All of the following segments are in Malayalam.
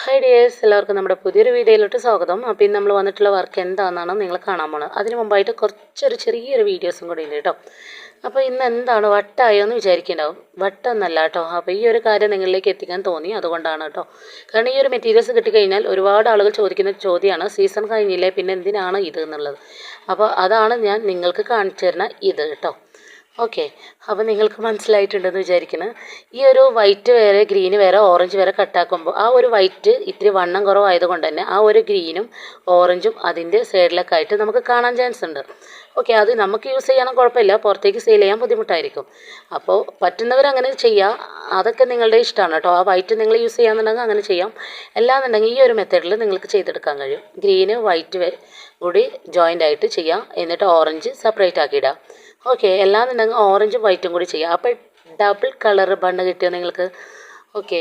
ഹായ് ഡിയേഴ്സ് എല്ലാവർക്കും നമ്മുടെ പുതിയൊരു വീഡിയോയിലോട്ട് സ്വാഗതം. അപ്പോൾ നമ്മൾ വന്നിട്ടുള്ള വർക്ക് എന്താണെന്നാണ് നിങ്ങൾ കാണാൻ പോണത്. അതിന് മുമ്പായിട്ട് കുറച്ചൊരു ചെറിയൊരു വീഡിയോസും കൂടി ഉണ്ട് കേട്ടോ. അപ്പോൾ ഇന്ന് എന്താണ് വട്ടായോ എന്ന് വിചാരിക്കുന്നുണ്ടാവും വട്ടമെന്നല്ല കേട്ടോ. അപ്പോൾ ഈ ഒരു കാര്യം നിങ്ങളിലേക്ക് എത്തിക്കാൻ തോന്നി അതുകൊണ്ടാണ് കേട്ടോ. കാരണം ഈ ഒരു മെറ്റീരിയൽസ് കിട്ടിക്കഴിഞ്ഞാൽ ഒരുപാട് ആളുകൾ ചോദിക്കുന്ന ചോദ്യമാണ് സീസൺ കഴിഞ്ഞില്ലേ? പിന്നെ എന്തിനാണ് ഇത് എന്നുള്ളത്? അപ്പോൾ അതാണ് ഞാൻ നിങ്ങൾക്ക് കാണിച്ചു തരുന്ന ഇത് കേട്ടോ. ഓക്കെ. അപ്പോൾ നിങ്ങൾക്ക് മനസ്സിലായിട്ടുണ്ടെന്ന് വിചാരിക്കുന്നു. ഈ ഒരു വൈറ്റ് വേറെ ഗ്രീന് വേറെ ഓറഞ്ച് വേറെ കട്ടാക്കുമ്പോൾ ആ ഒരു വൈറ്റ് ഇത്തിരി വണ്ണം കുറവായതുകൊണ്ട് തന്നെ ആ ഒരു ഗ്രീനും ഓറഞ്ചും അതിന്റെ സൈഡിലൊക്കെ ആയിട്ട് നമുക്ക് കാണാൻ ചാൻസ് ഉണ്ട്. ഓക്കെ അത് നമുക്ക് യൂസ് ചെയ്യാനും കുഴപ്പമില്ല. പുറത്തേക്ക് സെയിൽ ചെയ്യാൻ ബുദ്ധിമുട്ടായിരിക്കും. അപ്പോൾ പറ്റുന്നവർ അങ്ങനെ ചെയ്യുക അതൊക്കെ നിങ്ങളുടെ ഇഷ്ടമാണ് കേട്ടോ. ആ വൈറ്റ് നിങ്ങൾ യൂസ് ചെയ്യാന്നുണ്ടെങ്കിൽ അങ്ങനെ ചെയ്യാം. അല്ലാന്നുണ്ടെങ്കിൽ ഈ ഒരു മെത്തേഡിൽ നിങ്ങൾക്ക് ചെയ്തെടുക്കാൻ കഴിയും. ഗ്രീന് വൈറ്റ് കൂടി ജോയിന്റ് ആയിട്ട് ചെയ്യാം. എന്നിട്ട് ഓറഞ്ച് സെപ്പറേറ്റ് ആക്കി ഇടാം. ഓക്കെ എല്ലാന്നുണ്ടെങ്കിൽ ഓറഞ്ചും വൈറ്റും കൂടി ചെയ്യാം. അപ്പോൾ ഡബിൾ കളർ ബണ്ണ് കിട്ടിയോ നിങ്ങൾക്ക്? ഓക്കെ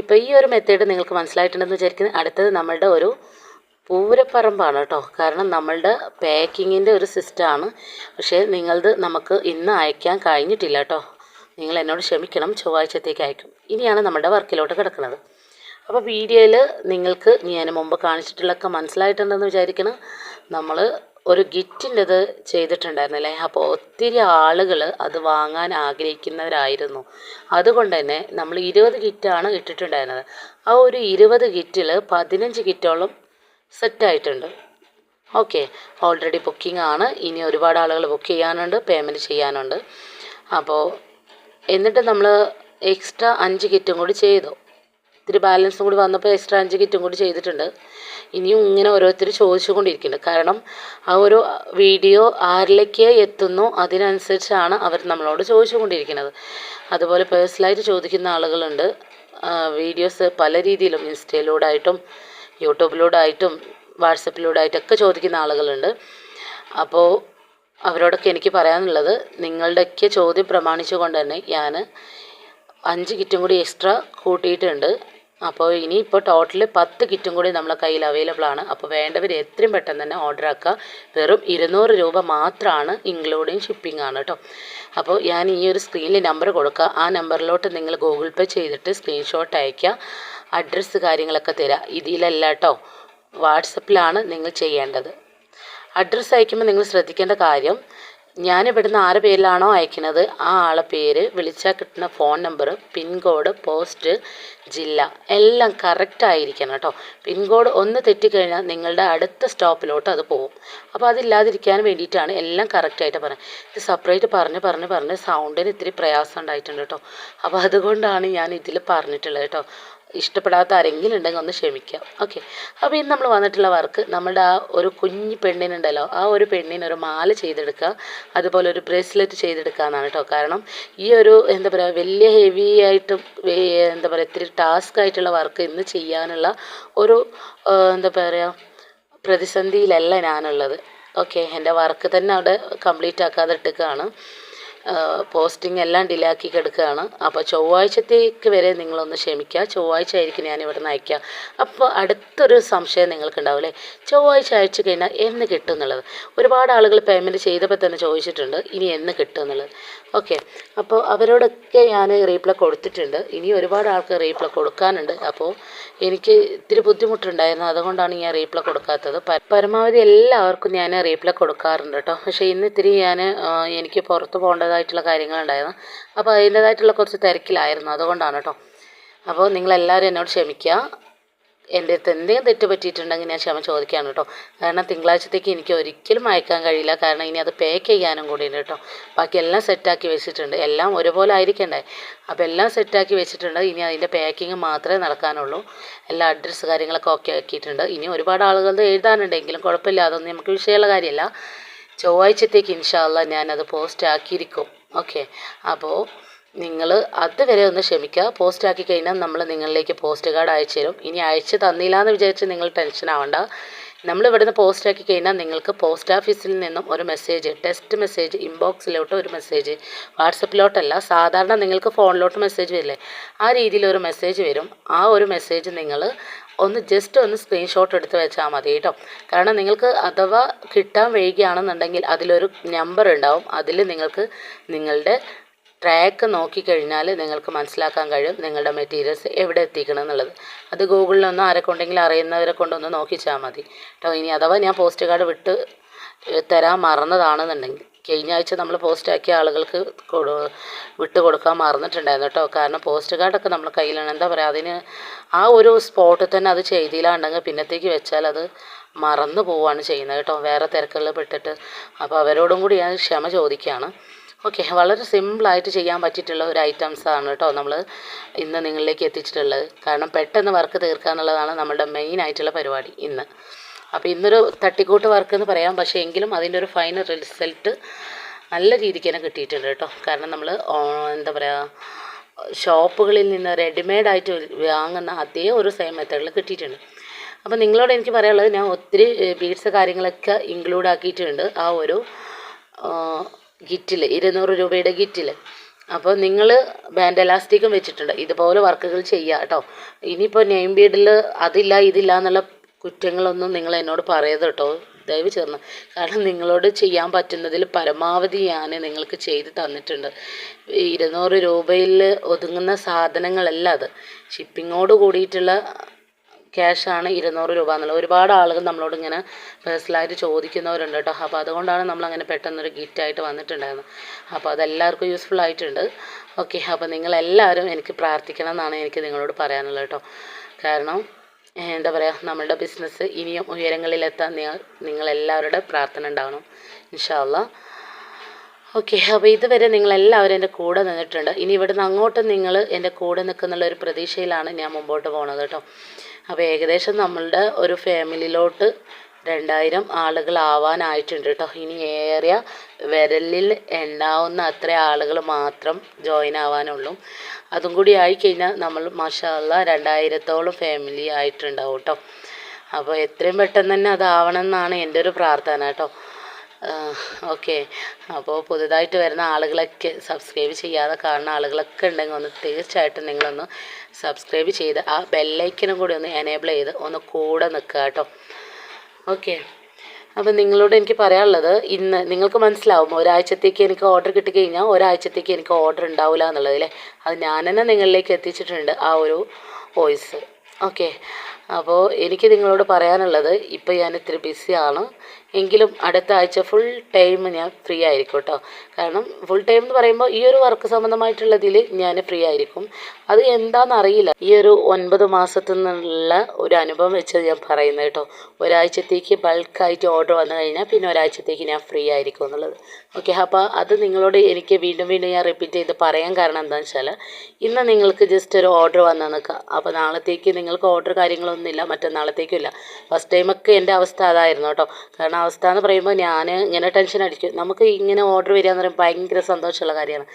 ഇപ്പോൾ ഈ ഒരു മെത്തേഡ് നിങ്ങൾക്ക് മനസ്സിലായിട്ടുണ്ടെന്ന് വിചാരിക്കുന്നത് അടുത്തത് നമ്മളുടെ ഒരു പൂരപ്പറമ്പാണ് കേട്ടോ. കാരണം നമ്മളുടെ പാക്കിങ്ങിന്റെ ഒരു സിസ്റ്റമാണ് പക്ഷേ നിങ്ങളത് നമുക്ക് ഇന്ന് അയക്കാൻ കഴിഞ്ഞിട്ടില്ല കേട്ടോ. നിങ്ങൾ എന്നോട് ക്ഷമിക്കണം. ചൊവ്വാഴ്ചത്തേക്ക് അയക്കും. ഇനിയാണ് നമ്മുടെ വർക്കിലോട്ട് കിടക്കുന്നത്. അപ്പോൾ വീഡിയോയിൽ നിങ്ങൾക്ക് ഞാൻ മുമ്പ് കാണിച്ചിട്ടുള്ളതൊക്കെ മനസ്സിലായിട്ടുണ്ടെന്ന് വിചാരിക്കണം. നമ്മൾ ഒരു ഗിറ്റിന്റെത് ചെയ്തിട്ടുണ്ടായിരുന്നല്ലേ? അപ്പോൾ ഒത്തിരി ആളുകൾ അത് വാങ്ങാൻ ആഗ്രഹിക്കുന്നവരായിരുന്നു. അതുകൊണ്ട് തന്നെ നമ്മൾ ഇരുപത് ഗിറ്റാണ് ഇട്ടിട്ടുണ്ടായിരുന്നത്. ആ ഒരു ഇരുപത് ഗിറ്റിൽ പതിനഞ്ച് ഗിറ്റോളം സെറ്റായിട്ടുണ്ട്. ഓക്കെ. ഓൾറെഡി ബുക്കിംഗ് ആണ് ഇനി ഒരുപാട് ആളുകൾ ബുക്ക് ചെയ്യാനുണ്ട് പേയ്മെന്റ് ചെയ്യാനുണ്ട്. അപ്പോൾ എന്നിട്ട് നമ്മൾ എക്സ്ട്രാ അഞ്ച് കിറ്റും കൂടി ചെയ്തു. ഇത്തിരി ബാലൻസും കൂടി വന്നപ്പോൾ എക്സ്ട്രാ അഞ്ച് കിറ്റും കൂടി ചെയ്തിട്ടുണ്ട്. ഇനിയും ഇങ്ങനെ ഓരോരുത്തർ ചോദിച്ചുകൊണ്ടിരിക്കുന്നുണ്ട് കാരണം ആ ഒരു വീഡിയോ ആരിലേക്ക് എത്തുന്നു അതിനനുസരിച്ചാണ് അവർ നമ്മളോട് ചോദിച്ചുകൊണ്ടിരിക്കുന്നത്. അതുപോലെ പേഴ്സണലായിട്ട് ചോദിക്കുന്ന ആളുകളുണ്ട്. വീഡിയോസ് പല രീതിയിലും ഇൻസ്റ്റയിലൂടെ ആയിട്ടും യൂട്യൂബിലൂടെ ആയിട്ടും വാട്സപ്പിലൂടെ ആയിട്ടൊക്കെ ചോദിക്കുന്ന ആളുകളുണ്ട്. അപ്പോൾ അവരോടൊക്കെ എനിക്ക് പറയാനുള്ളത് നിങ്ങളുടെയൊക്കെ ചോദ്യം പ്രമാണിച്ചുകൊണ്ട് തന്നെ ഞാൻ അഞ്ച് കിറ്റും കൂടി എക്സ്ട്രാ കൂട്ടിയിട്ടുണ്ട്. അപ്പോൾ ഇനി ഇനിയിപ്പോൾ ടോട്ടൽ പത്ത് കിറ്റും കൂടി നമ്മളെ കയ്യിൽ അവൈലബിൾ ആണ്. അപ്പോൾ വേണ്ടവർ എത്രയും പെട്ടെന്ന് തന്നെ ഓർഡർ ആക്കുക. വെറും ഇരുന്നൂറ് രൂപ മാത്രമാണ് ഇൻക്ലൂഡിങ് ഷിപ്പിംഗ് ആണ് കേട്ടോ അപ്പോൾ ഞാൻ ഈ ഒരു സ്ക്രീനിൽ നമ്പർ കൊടുക്കുക. ആ നമ്പറിലോട്ട് നിങ്ങൾ ഗൂഗിൾ പേ ചെയ്തിട്ട് സ്ക്രീൻഷോട്ട് അയയ്ക്കുക. അഡ്രസ്സ് കാര്യങ്ങളൊക്കെ തരാം. ഇതിലല്ല കേട്ടോ വാട്സപ്പിലാണ് നിങ്ങൾ ചെയ്യേണ്ടത്. അഡ്രസ്സ് അയക്കുമ്പോൾ നിങ്ങൾ ശ്രദ്ധിക്കേണ്ട കാര്യം ഞാൻ ഇവിടുന്ന് ആരുടെ പേരിലാണോ അയക്കുന്നത്? ആ ആളെ പേര് വിളിച്ചാൽ കിട്ടുന്ന ഫോൺ നമ്പർ പിൻകോഡ് പോസ്റ്റ് ജില്ല എല്ലാം കറക്റ്റ് ആയിരിക്കണം കേട്ടോ. പിൻകോഡ് ഒന്ന് തെറ്റിക്കഴിഞ്ഞാൽ നിങ്ങളുടെ അടുത്ത സ്റ്റോപ്പിലോട്ട് അത് പോകും. അപ്പോൾ അതില്ലാതിരിക്കാൻ വേണ്ടിയിട്ടാണ് എല്ലാം കറക്റ്റായിട്ട് പറയുന്നത് ഇത് സെപ്പറേറ്റ് പറഞ്ഞ് പറഞ്ഞ് പറഞ്ഞ് സൗണ്ടിന് ഇത്തിരി പ്രയാസം ഉണ്ടായിട്ടുണ്ട് കേട്ടോ. അപ്പോൾ അതുകൊണ്ടാണ് ഞാൻ ഇതിൽ പറഞ്ഞിട്ടുള്ളത് കേട്ടോ. ഇഷ്ടപ്പെടാത്ത ആരെങ്കിലും ഉണ്ടെങ്കിൽ ഒന്ന് ക്ഷമിക്കാം. ഓക്കെ അപ്പോൾ ഇന്ന് നമ്മൾ വന്നിട്ടുള്ള വർക്ക് നമ്മുടെ ആ ഒരു കുഞ്ഞു പെണ്ണിനുണ്ടല്ലോ ആ ഒരു പെണ്ണിന് ഒരു മാല ചെയ്തെടുക്കുക അതുപോലെ ഒരു ബ്രേസ്ലെറ്റ് ചെയ്തെടുക്കുക എന്നാണ് കേട്ടോ കാരണം ഈ ഒരു എന്താ പറയുക വലിയ ഹെവി ആയിട്ട് എന്താ പറയുക ഇത്തിരി ടാസ്ക് ആയിട്ടുള്ള വർക്ക് ഇന്ന് ചെയ്യാനുള്ള ഒരു എന്താ പറയുക പ്രതിസന്ധിയിലല്ല ഞാനുള്ളത്. ഓക്കെ എന്റെ വർക്ക് തന്നെ അവിടെ കംപ്ലീറ്റ് ആക്കാതെ ഇട്ടിക്കുകയാണ് പോസ്റ്റിംഗ് എല്ലാം ഡിലേ ആക്കി കിടക്കുകയാണ്. അപ്പോൾ ചൊവ്വാഴ്ചത്തേക്ക് വരെ നിങ്ങളൊന്ന് ക്ഷമിക്കുക. ചൊവ്വാഴ്ച ആയിരിക്കും ഞാൻ ഇവിടെ നിന്ന് അയക്കുക. അപ്പോൾ അടുത്തൊരു സംശയം നിങ്ങൾക്കുണ്ടാവില്ലേ ചൊവ്വാഴ്ച അയച്ചു കഴിഞ്ഞാൽ എന്ന് കിട്ടും എന്നുള്ളത്. ഒരുപാട് ആളുകൾ പേയ്മെന്റ് ചെയ്തപ്പോൾ തന്നെ ചോദിച്ചിട്ടുണ്ട് ഇനി എന്ന് കിട്ടും എന്നുള്ളത്. ഓക്കെ അപ്പോൾ അവരോടൊക്കെ ഞാൻ റീപ്ലൈ കൊടുത്തിട്ടുണ്ട്. ഇനി ഒരുപാട് ആൾക്ക് റീപ്ലൈ കൊടുക്കാനുണ്ട്. അപ്പോൾ എനിക്ക് ഇത്തിരി ബുദ്ധിമുട്ടുണ്ടായിരുന്നു. അതുകൊണ്ടാണ് ഞാൻ റീപ്ലൈ കൊടുക്കാത്തത്. പരമാവധി എല്ലാവർക്കും ഞാൻ റീപ്ലൈ കൊടുക്കാറുണ്ട് കേട്ടോ. പക്ഷേ ഇന്ന് ഇത്തിരി ഞാൻ എനിക്ക് പുറത്ത് പോകേണ്ടതായിട്ടുള്ള കാര്യങ്ങളുണ്ടായിരുന്നു. അപ്പോൾ അതിന്റേതായിട്ടുള്ള കുറച്ച് തിരക്കിലായിരുന്നു. അതുകൊണ്ടാണ് കേട്ടോ അപ്പോൾ നിങ്ങളെല്ലാവരും എന്നോട് ക്ഷമിക്കുക. എന്റെ അടുത്ത് എന്തെങ്കിലും തെറ്റ് പറ്റിയിട്ടുണ്ടെങ്കിൽ ഞാൻ ക്ഷമ ചോദിക്കുകയാണ് കേട്ടോ കാരണം തിങ്കളാഴ്ചത്തേക്ക് എനിക്ക് ഒരിക്കലും അയക്കാൻ കഴിയില്ല. കാരണം ഇനി അത് പാക്ക് ചെയ്യാനും ഉണ്ട് കേട്ടോ ബാക്കി എല്ലാം സെറ്റാക്കി വെച്ചിട്ടുണ്ട്. എല്ലാം ഒരുപോലെ ആയിരിക്കണ്ടേ? അപ്പോൾ എല്ലാം സെറ്റാക്കി വെച്ചിട്ടുണ്ട്. ഇനി അതിന്റെ പാക്കിങ് മാത്രമേ നടക്കാനുള്ളൂ. എല്ലാ അഡ്രസ്സ് കാര്യങ്ങളൊക്കെ ഓക്കെ ആക്കിയിട്ടുണ്ട്. ഇനി ഒരുപാട് ആളുകൾ എഴുതാനുണ്ടെങ്കിലും കുഴപ്പമില്ല. അതൊന്നും നമുക്ക് വിഷയമുള്ള കാര്യമല്ല. ചൊവ്വാഴ്ചത്തേക്ക് ഇൻഷാല്ല ഞാനത് പോസ്റ്റ് ആക്കിയിരിക്കും. ഓക്കെ അപ്പോൾ നിങ്ങൾ അതുവരെ ഒന്ന് ക്ഷമിക്കുക. പോസ്റ്റ് ആക്കി കഴിഞ്ഞാൽ നമ്മൾ നിങ്ങളിലേക്ക് പോസ്റ്റ് കാർഡ് അയച്ചു തരും. ഇനി അയച്ചു തന്നില്ല എന്ന് വിചാരിച്ച് നിങ്ങൾ ടെൻഷൻ ആവണ്ട. നമ്മൾ ഇവിടുന്ന് പോസ്റ്റ് ആക്കി കഴിഞ്ഞാൽ നിങ്ങൾക്ക് പോസ്റ്റ് ഓഫീസിൽ നിന്നും ഒരു മെസ്സേജ് ടെക്സ്റ്റ് മെസ്സേജ് ഇൻബോക്സിലോട്ട് ഒരു മെസ്സേജ് വാട്സപ്പിലോട്ടല്ല സാധാരണ നിങ്ങൾക്ക് ഫോണിലോട്ട് മെസ്സേജ് വരില്ലേ? ആ രീതിയിൽ ഒരു മെസ്സേജ് വരും. ആ ഒരു മെസ്സേജ് നിങ്ങൾ ഒന്ന് ജസ്റ്റ് ഒന്ന് സ്ക്രീൻഷോട്ട് എടുത്ത് വെച്ചാൽ മതി കേട്ടോ. കാരണം നിങ്ങൾക്ക് അഥവാ കിട്ടാൻ വൈകിയാണെന്നുണ്ടെങ്കിൽ അതിലൊരു നമ്പർ ഉണ്ടാവും. അതിൽ നിങ്ങൾക്ക് നിങ്ങളുടെ ട്രാക്ക് നോക്കിക്കഴിഞ്ഞാൽ നിങ്ങൾക്ക് മനസ്സിലാക്കാൻ കഴിയും നിങ്ങളുടെ മെറ്റീരിയൽസ് എവിടെ എത്തിക്കണം എന്നുള്ളത്. അത് ഗൂഗിളിലൊന്നും ആരെ കൊണ്ടെങ്കിലും അറിയുന്നവരെ കൊണ്ടൊന്ന് നോക്കിച്ചാൽ മതി. കേട്ടോ ഇനി അഥവാ ഞാൻ പോസ്റ്റ് കാർഡ് വിട്ട് തരാൻ മറന്നതാണെന്നുണ്ടെങ്കിൽ കഴിഞ്ഞ ആഴ്ച നമ്മൾ പോസ്റ്റ് ആക്കിയ ആളുകൾക്ക് കൊടു വിട്ട് കൊടുക്കാൻ മറന്നിട്ടുണ്ടായിരുന്നു കേട്ടോ. കാരണം പോസ്റ്റ് കാർഡൊക്കെ നമ്മൾ കയ്യിലാണ്. എന്താ പറയുക അതിന് ആ ഒരു സ്പോട്ടിൽ തന്നെ അത് ചെയ്തില്ലാണ്ടെങ്കിൽ പിന്നത്തേക്ക് വെച്ചാൽ അത് മറന്നു പോവുകയാണ് ചെയ്യുന്നത് കേട്ടോ. വേറെ തിരക്കുകളിൽ പെട്ടിട്ട്. അപ്പോൾ അവരോടും കൂടി ഞാൻ ക്ഷമ ചോദിക്കുകയാണ്. ഓക്കെ വളരെ സിമ്പിളായിട്ട് ചെയ്യാൻ പറ്റിയിട്ടുള്ള ഒരു ഐറ്റംസ് ആണ് കേട്ടോ നമ്മൾ ഇന്ന് നിങ്ങളിലേക്ക് എത്തിച്ചിട്ടുള്ളത്. കാരണം പെട്ടെന്ന് വർക്ക് തീർക്കുക എന്നുള്ളതാണ് നമ്മുടെ മെയിൻ ആയിട്ടുള്ള പരിപാടി ഇന്ന്. അപ്പോൾ ഇന്നൊരു തട്ടിക്കൂട്ട് വർക്ക് എന്ന് പറയാം. പക്ഷേ എങ്കിലും അതിന്റെ ഒരു ഫൈനൽ റിസൾട്ട് നല്ല രീതിക്ക് തന്നെ കിട്ടിയിട്ടുണ്ട് കേട്ടോ. കാരണം നമ്മൾ എന്താ പറയുക ഷോപ്പുകളിൽ നിന്ന് റെഡിമെയ്ഡായിട്ട് വാങ്ങുന്ന അതേ ഒരു സെയിം മെത്തേഡിൽ കിട്ടിയിട്ടുണ്ട്. അപ്പോൾ നിങ്ങളോട് എനിക്ക് പറയാനുള്ളത് ഞാൻ ഒത്തിരി ബീഡ്സ് കാര്യങ്ങളൊക്കെ ഇൻക്ലൂഡ് ആക്കിയിട്ടുണ്ട് ആ ഒരു ഗിറ്റിൽ ഇരുന്നൂറ് രൂപയുടെ ഗിറ്റിൽ അപ്പോൾ നിങ്ങൾ ബാൻഡ് എലാസ്റ്റിക്കും വെച്ചിട്ടുണ്ട്. ഇതുപോലെ വർക്കുകൾ ചെയ്യുക കേട്ടോ. ഇനിയിപ്പോൾ നെയിം ബീഡിൽ അതില്ല ഇതില്ല എന്നുള്ള കുറ്റങ്ങളൊന്നും നിങ്ങൾ എന്നോട് പറയരുത് കേട്ടോ. ദയവ് ചേർന്ന്. കാരണം നിങ്ങളോട് ചെയ്യാൻ പറ്റുന്നതിൽ പരമാവധി ഞാൻ നിങ്ങൾക്ക് ചെയ്ത് തന്നിട്ടുണ്ട്. ഇരുന്നൂറ് രൂപയിൽ ഒതുങ്ങുന്ന സാധനങ്ങളല്ല അത്. ഷിപ്പിങ്ങോട് കൂടിയിട്ടുള്ള ക്യാഷാണ് ഇരുന്നൂറ് രൂപ എന്നുള്ളത്. ഒരുപാട് ആളുകൾ നമ്മളോട് ഇങ്ങനെ പേഴ്സണലായിട്ട് ചോദിക്കുന്നവരുണ്ട് കേട്ടോ. അപ്പോൾ അതുകൊണ്ടാണ് നമ്മൾ അങ്ങനെ പെട്ടെന്നൊരു ഗിഫ്റ്റായിട്ട് വന്നിട്ടുണ്ടായിരുന്നത്. അപ്പോൾ അതെല്ലാവർക്കും യൂസ്ഫുൾ ആയിട്ടുണ്ട്. ഓക്കെ അപ്പോൾ നിങ്ങളെല്ലാവരും എനിക്ക് പ്രാർത്ഥിക്കണം എന്നാണ് എനിക്ക് നിങ്ങളോട് പറയാനുള്ളത് കേട്ടോ. കാരണം എന്താ പറയുക നമ്മളുടെ ബിസിനസ് ഇനിയും ഉയരങ്ങളിലെത്താൻ നിങ്ങൾ നിങ്ങളെല്ലാവരുടെ പ്രാർത്ഥന ഉണ്ടാവണം ഇൻഷാല്ല ഓക്കെ അപ്പോൾ ഇതുവരെ നിങ്ങളെല്ലാവരും എന്റെ കൂടെ നിന്നിട്ടുണ്ട്. ഇനി ഇവിടുന്ന് അങ്ങോട്ട് നിങ്ങൾ എന്റെ കൂടെ നിൽക്കുന്നുള്ള ഒരു പ്രതീക്ഷയിലാണ് ഞാൻ മുമ്പോട്ട് പോകുന്നത് കേട്ടോ. അപ്പോൾ ഏകദേശം നമ്മളുടെ ഒരു ഫാമിലിയിലോട്ട് രണ്ടായിരം ആളുകളാവാനായിട്ടുണ്ട് കേട്ടോ ഇനി ഏറിയ വിരലിൽ എണ്ണാവുന്ന അത്ര ആളുകൾ മാത്രം ജോയിൻ ആവാനുള്ളൂ. അതും കൂടി ആയിക്കഴിഞ്ഞാൽ നമ്മൾ മാഷാല്ല രണ്ടായിരത്തോളം ഫാമിലി ആയിട്ടുണ്ടാവും കേട്ടോ അപ്പോൾ എത്രയും പെട്ടെന്ന് തന്നെ അതാവണം എന്നാണ് എന്റെ ഒരു പ്രാർത്ഥന കേട്ടോ ഓക്കെ. അപ്പോൾ പുതുതായിട്ട് വരുന്ന ആളുകളൊക്കെ സബ്സ്ക്രൈബ് ചെയ്യാതെ കാണുന്ന ആളുകളൊക്കെ ഉണ്ടെങ്കിൽ ഒന്ന് തീർച്ചയായിട്ടും നിങ്ങളൊന്ന് സബ്സ്ക്രൈബ് ചെയ്ത് ആ ബെല്ലൈക്കനും കൂടി ഒന്ന് എനേബിൾ ചെയ്ത് ഒന്ന് കൂടെ നിൽക്കുക കേട്ടോ ഓക്കെ. അപ്പം നിങ്ങളോട് എനിക്ക് പറയാനുള്ളത് ഇന്ന് നിങ്ങൾക്ക് മനസ്സിലാവും ഒരാഴ്ചത്തേക്ക് എനിക്ക് ഓർഡർ കിട്ടിക്കഴിഞ്ഞാൽ ഒരാഴ്ചത്തേക്ക് എനിക്ക് ഓർഡർ ഉണ്ടാവില്ല എന്നുള്ളതില്ലേ അത് ഞാൻ തന്നെ നിങ്ങളിലേക്ക് എത്തിച്ചിട്ടുണ്ട് ആ ഒരു വോയിസ് ഓക്കെ. അപ്പോൾ എനിക്ക് നിങ്ങളോട് പറയാനുള്ളത് ഇപ്പോൾ ഞാൻ ഇത്തിരി ബിസിയാണ് എങ്കിലും അടുത്ത ആഴ്ച ഫുൾ ടൈം ഞാൻ ഫ്രീ ആയിരിക്കും കേട്ടോ കാരണം ഫുൾ ടൈം എന്ന് പറയുമ്പോൾ ഈ ഒരു വർക്ക് സംബന്ധമായിട്ടുള്ളതിൽ ഞാൻ ഫ്രീ ആയിരിക്കും. അത് എന്താണെന്ന് അറിയില്ല. ഈ ഒരു ഒൻപത് മാസത്തു നിന്നുള്ള ഒരു അനുഭവം വെച്ച് ഞാൻ പറയുന്നത് കേട്ടോ ഒരാഴ്ചത്തേക്ക് ബൾക്കായിട്ട് ഓർഡർ വന്നു കഴിഞ്ഞാൽ പിന്നെ ഒരാഴ്ചത്തേക്ക് ഞാൻ ഫ്രീ ആയിരിക്കും എന്നുള്ളത്. ഓക്കെ അപ്പോൾ അത് നിങ്ങളോട് എനിക്ക് വീണ്ടും വീണ്ടും ഞാൻ റിപ്പീറ്റ് ചെയ്ത് പറയാൻ കാരണം എന്താണെന്ന് വെച്ചാൽ ഇന്ന് നിങ്ങൾക്ക് ജസ്റ്റ് ഒരു ഓർഡർ വന്നു നിൽക്കുക. അപ്പോൾ നാളത്തേക്ക് നിങ്ങൾക്ക് ഓർഡർ കാര്യങ്ങളൊന്നുമില്ല മറ്റന്നാളത്തേക്കും ഇല്ല. ഫസ്റ്റ് ടൈമൊക്കെ എന്റെ അവസ്ഥ അതായിരുന്നു കേട്ടോ. കാരണം അവസ്ഥ എന്ന് പറയുമ്പോൾ ഞാൻ ഇങ്ങനെ ടെൻഷൻ അടിക്കും. നമുക്ക് ഇങ്ങനെ ഓർഡർ വരിക എന്ന് പറയുമ്പോൾ ഭയങ്കര സന്തോഷമുള്ള കാര്യമാണ്.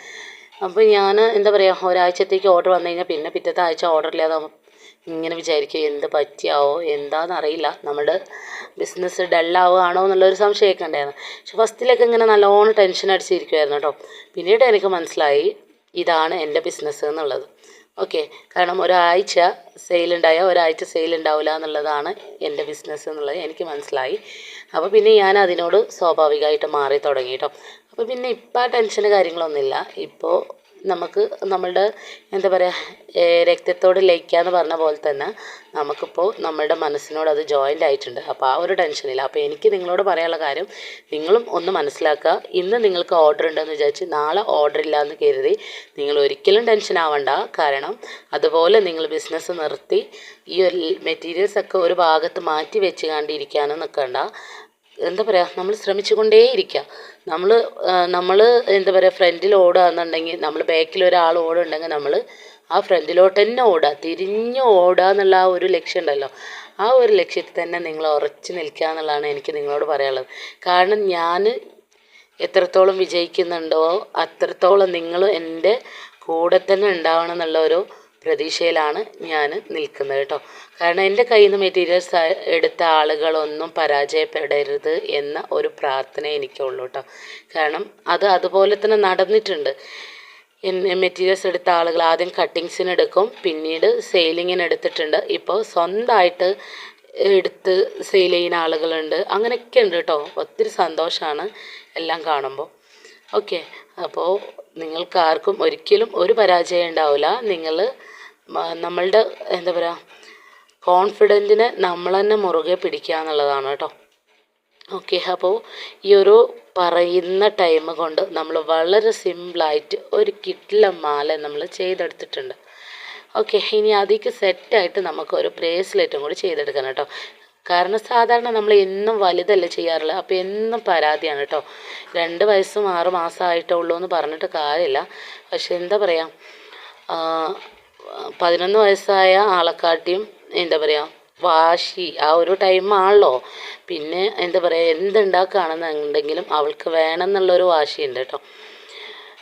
അപ്പോൾ ഞാൻ എന്താ പറയുക ഒരാഴ്ചത്തേക്ക് ഓർഡർ വന്നു കഴിഞ്ഞാൽ പിന്നെ പിറ്റത്തെ ആഴ്ച ഓർഡർ ഇല്ലാതെ ഇങ്ങനെ വിചാരിക്കും എന്ത് പറ്റിയാവോ എന്താണെന്നറിയില്ല നമ്മുടെ ബിസിനസ് ഡല്ലാവുകയാണോ എന്നുള്ളൊരു സംശയമൊക്കെ ഉണ്ടായിരുന്നു. പക്ഷെ ഫസ്റ്റിലൊക്കെ ഇങ്ങനെ നല്ലോണം ടെൻഷൻ അടിച്ചിരിക്കുമായിരുന്നു കേട്ടോ. പിന്നീട് എനിക്ക് മനസ്സിലായി ഇതാണ് എന്റെ ബിസിനസ് എന്നുള്ളത്. ഓക്കെ. കാരണം ഒരാഴ്ച സെയിലുണ്ടായാൽ ഒരാഴ്ച സെയിൽ ഉണ്ടാവില്ല എന്നുള്ളതാണ് എന്റെ ബിസിനസ് എന്നുള്ളത് എനിക്ക് മനസ്സിലായി. അപ്പോൾ പിന്നെ ഞാൻ അതിനോട് സ്വാഭാവികമായിട്ട് മാറി തുടങ്ങി കേട്ടോ. അപ്പോൾ പിന്നെ ഇപ്പം ആ ടെൻഷന് കാര്യങ്ങളൊന്നുമില്ല. ഇപ്പോൾ നമുക്ക് നമ്മളുടെ എന്താ പറയുക രക്തത്തോട് ലയിക്കുക എന്ന് പറഞ്ഞ പോലെ തന്നെ നമുക്കിപ്പോൾ നമ്മളുടെ മനസ്സിനോട് അത് ജോയിന്റ് ആയിട്ടുണ്ട്. അപ്പോൾ ആ ഒരു ടെൻഷനില്ല അപ്പോൾ എനിക്ക് നിങ്ങളോട് പറയാനുള്ള കാര്യം നിങ്ങളും ഒന്ന് മനസ്സിലാക്കുക ഇന്ന് നിങ്ങൾക്ക് ഓർഡർ ഉണ്ടെന്ന് വിചാരിച്ച് നാളെ ഓർഡർ ഇല്ല എന്ന് കരുതി നിങ്ങൾ ഒരിക്കലും ടെൻഷൻ ആവണ്ട. കാരണം അതുപോലെ നിങ്ങൾ ബിസിനസ് നിർത്തി ഈ ഒരു മെറ്റീരിയൽസ് ഒക്കെ ഒരു ഭാഗത്ത് മാറ്റി വെച്ച് കണ്ടിരിക്കാനും നിൽക്കണ്ട എന്താ പറയുക നമ്മൾ ശ്രമിച്ചുകൊണ്ടേയിരിക്കുക നമ്മൾ നമ്മൾ എന്താ പറയുക ഫ്രണ്ടിൽ ഓടുക എന്നുണ്ടെങ്കിൽ നമ്മൾ ബാക്കിൽ ഒരാൾ ഓടുന്നുണ്ടെങ്കിൽ നമ്മൾ ആ ഫ്രണ്ടിലോട്ട് തന്നെ ഓടുക തിരിഞ്ഞ് ഓടുക എന്നുള്ള ആ ഒരു ലക്ഷ്യം ഉണ്ടല്ലോ. ആ ഒരു ലക്ഷ്യത്തിൽ തന്നെ നിങ്ങൾ ഉറച്ചു നിൽക്കുക എന്നുള്ളതാണ് എനിക്ക് നിങ്ങളോട് പറയാനുള്ളത്. കാരണം ഞാൻ എത്രത്തോളം വിജയിക്കുന്നുണ്ടോ അത്രത്തോളം നിങ്ങൾ എന്റെ കൂടെ തന്നെ ഉണ്ടാവണം എന്നുള്ള ഒരു പ്രതീക്ഷയിലാണ് ഞാൻ നിൽക്കുന്നത് കേട്ടോ. കാരണം എന്റെ കയ്യിൽ നിന്ന് മെറ്റീരിയൽസ് എടുത്ത ആളുകളൊന്നും പരാജയപ്പെടരുത് എന്ന ഒരു പ്രാർത്ഥന എനിക്കുള്ളൂ കേട്ടോ. കാരണം അത് അതുപോലെ തന്നെ നടന്നിട്ടുണ്ട്. മെറ്റീരിയൽസ് എടുത്ത ആളുകൾ ആദ്യം കട്ടിങ്സിന് എടുക്കും പിന്നീട് സെയിലിങ്ങിന് എടുത്തിട്ടുണ്ട്. ഇപ്പോൾ സ്വന്തമായിട്ട് എടുത്ത് സെയിൽ ചെയ്യുന്ന ആളുകളുണ്ട്. അങ്ങനെയൊക്കെ ഉണ്ട് കേട്ടോ. ഒത്തിരി സന്തോഷമാണ് എല്ലാം കാണുമ്പോൾ. ഓക്കെ അപ്പോൾ നിങ്ങൾക്ക് ആർക്കും ഒരിക്കലും ഒരു പരാജയം ഉണ്ടാവില്ല. നിങ്ങൾ നമ്മളുടെ എന്താ പറയുക കോൺഫിഡന്റിനെ നമ്മൾ തന്നെ മുറുകെ പിടിക്കുക എന്നുള്ളതാണ് കേട്ടോ. ഓക്കെ അപ്പോൾ ഈ ഒരു പറയുന്ന ടൈം കൊണ്ട് നമ്മൾ വളരെ സിമ്പിളായിട്ട് ഒരു കിട്ടില മാല നമ്മൾ ചെയ്തെടുത്തിട്ടുണ്ട്. ഓക്കെ ഇനി അതിക്ക് സെറ്റായിട്ട് നമുക്ക് ഒരു ബ്രേസ്ലെറ്റും കൂടി ചെയ്തെടുക്കണം കേട്ടോ. കാരണം സാധാരണ നമ്മൾ എന്നും വലുതല്ല ചെയ്യാറുള്ളത് അപ്പോൾ എന്നും പരാതിയാണ് കേട്ടോ. രണ്ട് വയസ്സും ആറ് മാസമായിട്ടേ ഉള്ളൂ എന്ന് പറഞ്ഞിട്ട് കാര്യമില്ല. പക്ഷെ എന്താ പറയുക പതിനൊന്ന് വയസ്സായ ആളെക്കാട്ടിയും എന്താ പറയുക വാശി. ആ ഒരു ടൈമാണല്ലോ പിന്നെ എന്താ പറയുക എന്തുണ്ടാക്കുകയാണെന്നുണ്ടെങ്കിലും അവൾക്ക് വേണം എന്നുള്ളൊരു വാശിയുണ്ട് കേട്ടോ.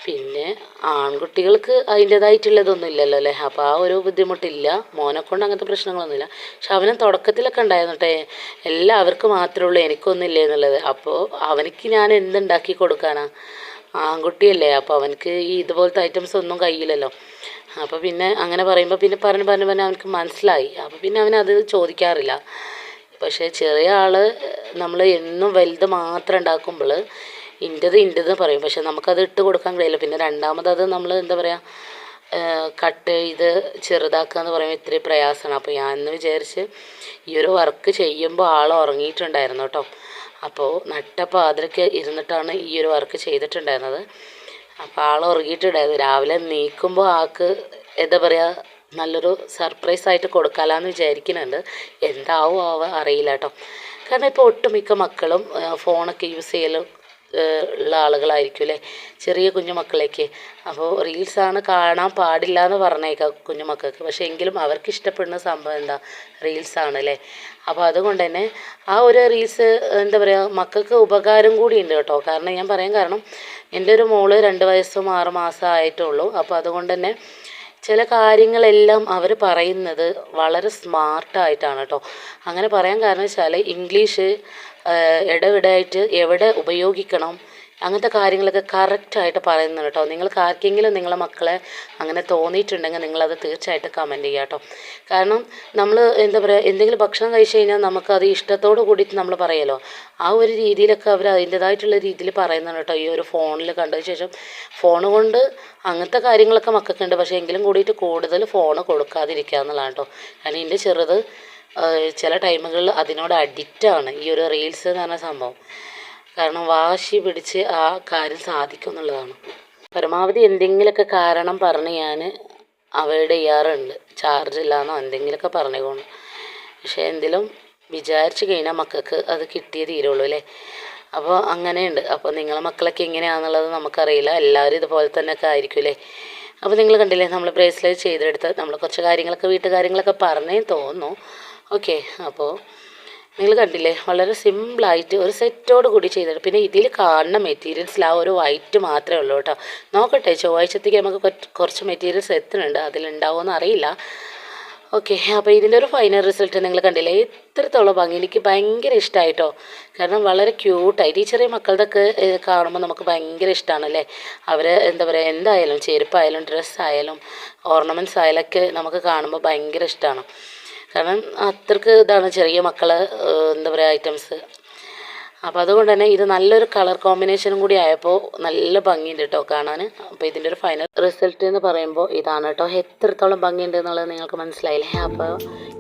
പിന്നെ ആൺകുട്ടികൾക്ക് അതിന്റേതായിട്ടുള്ളതൊന്നും ഇല്ലല്ലോ അല്ലേ? അപ്പോൾ ആ ഒരു ബുദ്ധിമുട്ടില്ല. മോനെ കൊണ്ട് അങ്ങനത്തെ പ്രശ്നങ്ങളൊന്നുമില്ല. പക്ഷെ അവനും തുടക്കത്തിലൊക്കെ ഉണ്ടായിരുന്നു കേട്ടോ എല്ലാവർക്കും മാത്രമേ ഉള്ളൂ എനിക്കൊന്നുമില്ല എന്നുള്ളത്. അപ്പോൾ അവനിക്ക് ഞാൻ എന്തുണ്ടാക്കി കൊടുക്കാനാ? ആൺകുട്ടിയല്ലേ അപ്പോൾ അവനക്ക് ഈ ഇതുപോലത്തെ ഐറ്റംസ് ഒന്നും കഴിയില്ലല്ലോ അപ്പോൾ പിന്നെ അങ്ങനെ പറയുമ്പോൾ പിന്നെ പറഞ്ഞ് പറഞ്ഞ് പറഞ്ഞ് അവനക്ക് മനസ്സിലായി. അപ്പോൾ പിന്നെ അവനത് ചോദിക്കാറില്ല. പക്ഷേ ചെറിയ ആൾ നമ്മൾ എന്നും വലുത് മാത്രം ഉണ്ടാക്കുമ്പോൾ ഇന്റത് ഇന്റത് പറയും. പക്ഷെ നമുക്കത് ഇട്ട് കൊടുക്കാൻ കഴിയില്ല. പിന്നെ രണ്ടാമത് അത് നമ്മൾ എന്താ പറയുക കട്ട് ചെയ്ത് ചെറുതാക്കുക എന്ന് പറയുമ്പോൾ ഇത്തിരി പ്രയാസമാണ്. അപ്പോൾ ഞാൻ എന്ന് വിചാരിച്ച് ഈ ഒരു വർക്ക് ചെയ്യുമ്പോൾ ആൾ ഉറങ്ങിയിട്ടുണ്ടായിരുന്നു കേട്ടോ. അപ്പോൾ നട്ട പാതിരയ്ക്ക് ഇരുന്നിട്ടാണ് ഈ ഒരു വർക്ക് ചെയ്തിട്ടുണ്ടായിരുന്നത്. അപ്പോൾ ആൾ ഉറങ്ങിയിട്ടുണ്ടായിരുന്നു. രാവിലെ നീക്കുമ്പോൾ ആൾക്ക് എന്താ പറയുക നല്ലൊരു സർപ്രൈസ് ആയിട്ട് കൊടുക്കാമെന്ന് വിചാരിക്കുന്നുണ്ട്. എന്താവും ആവുക അറിയില്ല കേട്ടോ. കാരണം ഇപ്പോൾ ഒട്ടുമിക്ക മക്കളും ഫോണൊക്കെ യൂസ് ചെയ്യലും ഉള്ള ആളുകളായിരിക്കും അല്ലേ? ചെറിയ കുഞ്ഞു മക്കളേക്ക് അപ്പോൾ റീൽസാണ് കാണാൻ പാടില്ല എന്ന് പറഞ്ഞേക്കാം കുഞ്ഞു മക്കൾക്ക് പക്ഷേ എങ്കിലും അവർക്ക് ഇഷ്ടപ്പെടുന്ന സംഭവം എന്താ? റീൽസാണ് അല്ലേ? അപ്പോൾ അതുകൊണ്ട് തന്നെ ആ ഒരു റീൽസ് എന്താ പറയുക മക്കൾക്ക് ഉപകാരം കൂടി ഉണ്ട് കേട്ടോ. കാരണം ഞാൻ പറയാൻ കാരണം എന്റെ ഒരു മോൾ രണ്ട് വയസ്സും ആറ് മാസം ആയിട്ടുള്ളൂ. അപ്പോൾ അതുകൊണ്ട് തന്നെ ചില കാര്യങ്ങളെല്ലാം അവർ പറയുന്നത് വളരെ സ്മാർട്ടായിട്ടാണ് കേട്ടോ അങ്ങനെ പറയാൻ കാരണം വെച്ചാൽ ഇംഗ്ലീഷ് ഇടവിടായിട്ട് എവിടെ ഉപയോഗിക്കണം അങ്ങനത്തെ കാര്യങ്ങളൊക്കെ കറക്റ്റായിട്ട് പറയുന്നുണ്ട് കേട്ടോ. നിങ്ങൾക്ക് ആർക്കെങ്കിലും നിങ്ങളുടെ മക്കളെ അങ്ങനെ തോന്നിയിട്ടുണ്ടെങ്കിൽ നിങ്ങളത് തീർച്ചയായിട്ടും കമന്റ് ചെയ്യുക കേട്ടോ. കാരണം നമ്മൾ എന്താ പറയുക എന്തെങ്കിലും ഭക്ഷണം കഴിച്ചു കഴിഞ്ഞാൽ നമുക്കത് ഇഷ്ടത്തോട് കൂടിയിട്ട് നമ്മൾ പറയുമല്ലോ ആ ഒരു രീതിയിലൊക്കെ അവർ അതിന്റെതായിട്ടുള്ള രീതിയിൽ പറയുന്നുണ്ട് കേട്ടോ. ഈ ഒരു ഫോണിൽ കണ്ടതിന് ശേഷം ഫോൺ കൊണ്ട് അങ്ങനത്തെ കാര്യങ്ങളൊക്കെ മക്കൾക്കുണ്ട് പക്ഷേ എങ്കിലും കൂടിയിട്ട് കൂടുതൽ ഫോൺ കൊടുക്കാതിരിക്കുക എന്നുള്ളതാണ് കേട്ടോ. കാരണം എന്റെ ചെറുത് ചില ടൈമുകളിൽ അതിനോട് അഡിക്റ്റാണ് ഈ ഒരു റീൽസ് എന്ന് പറഞ്ഞ സംഭവം. കാരണം വാശി പിടിച്ച് ആ കാര്യം സാധിക്കും എന്നുള്ളതാണ്. പരമാവധി എന്തെങ്കിലുമൊക്കെ കാരണം പറഞ്ഞ് ഞാൻ അവോയ്ഡ് ചെയ്യാറുണ്ട്. ചാർജ് ഇല്ലാന്നോ എന്തെങ്കിലുമൊക്കെ പറഞ്ഞുകൊണ്ട്. പക്ഷേ എന്തെങ്കിലും വിചാരിച്ചു കഴിഞ്ഞാൽ മക്കൾക്ക് അത് കിട്ടിയേ തീരുള്ളൂ അല്ലേ? അപ്പോൾ അങ്ങനെയുണ്ട്. അപ്പോൾ നിങ്ങളെ മക്കളൊക്കെ എങ്ങനെയാണെന്നുള്ളത് നമുക്കറിയില്ല. എല്ലാവരും ഇതുപോലെ തന്നെ ഒക്കെ ആയിരിക്കും അല്ലേ? അപ്പോൾ നിങ്ങൾ കണ്ടില്ലേ നമ്മൾ ബ്രേസ്ലെറ്റ് ചെയ്തെടുത്ത് നമ്മൾ കുറച്ച് കാര്യങ്ങളൊക്കെ വീട്ടുകാര്യങ്ങളൊക്കെ പറഞ്ഞേ തോന്നുന്നു. ഓക്കെ അപ്പോൾ നിങ്ങൾ കണ്ടില്ലേ? വളരെ സിമ്പിളായിട്ട് ഒരു സെറ്റോട് കൂടി ചെയ്തിട്ട് പിന്നെ ഇതിൽ കാണുന്ന മെറ്റീരിയൽസിൽ ആ ഒരു വൈറ്റ് മാത്രമേ ഉള്ളൂ കേട്ടോ. നോക്കട്ടെ ചൊവ്വാഴ്ചത്തേക്ക് നമുക്ക് കുറച്ച് മെറ്റീരിയൽസ് എത്തുന്നുണ്ട്. അതിലുണ്ടാവുമെന്ന് അറിയില്ല. ഓക്കെ അപ്പോൾ ഇതിന്റെ ഒരു ഫൈനൽ റിസൾട്ട് നിങ്ങൾ കണ്ടില്ലേ? എത്രത്തോളം ഭംഗി. എനിക്ക് ഭയങ്കര ഇഷ്ടമായിട്ടോ കാരണം വളരെ ക്യൂട്ടായിട്ട് ഈ ചെറിയ മക്കളുടെയൊക്കെ കാണുമ്പോൾ നമുക്ക് ഭയങ്കര ഇഷ്ടമാണല്ലേ അവർ എന്താ പറയുക എന്തായാലും ചെരുപ്പായാലും ഡ്രസ്സായാലും ഓർണമെന്റ്സ് ആയാലൊക്കെ നമുക്ക് കാണുമ്പോൾ ഭയങ്കര ഇഷ്ടമാണ് കാരണം അത്രയ്ക്ക് ഇതാണ് ചെറിയ മക്കൾ എന്താ പറയുക ഐറ്റംസ് അപ്പോൾ അതുകൊണ്ട് തന്നെ ഇത് നല്ലൊരു കളർ കോമ്പിനേഷനും കൂടി ആയപ്പോൾ നല്ല ഭംഗിയുണ്ട് കേട്ടോ കാണാൻ അപ്പോൾ ഇതിന്റെ ഒരു ഫൈനൽ റിസൾട്ട് എന്ന് പറയുമ്പോൾ ഇതാണ് കേട്ടോ എത്രത്തോളം ഭംഗിയുണ്ട് എന്നുള്ളത് നിങ്ങൾക്ക് മനസ്സിലായില്ലേ? അപ്പോൾ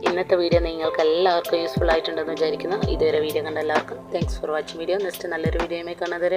ഇന്നത്തെ വീഡിയോ നിങ്ങൾക്ക് എല്ലാവർക്കും യൂസ്ഫുൾ ആയിട്ടുണ്ടെന്ന് വിചാരിക്കുന്നു. ഇതുവരെ വീഡിയോ കണ്ട എല്ലാവർക്കും thanks for watching video next നല്ലൊരു വീഡിയോയുമായി കാണാതെ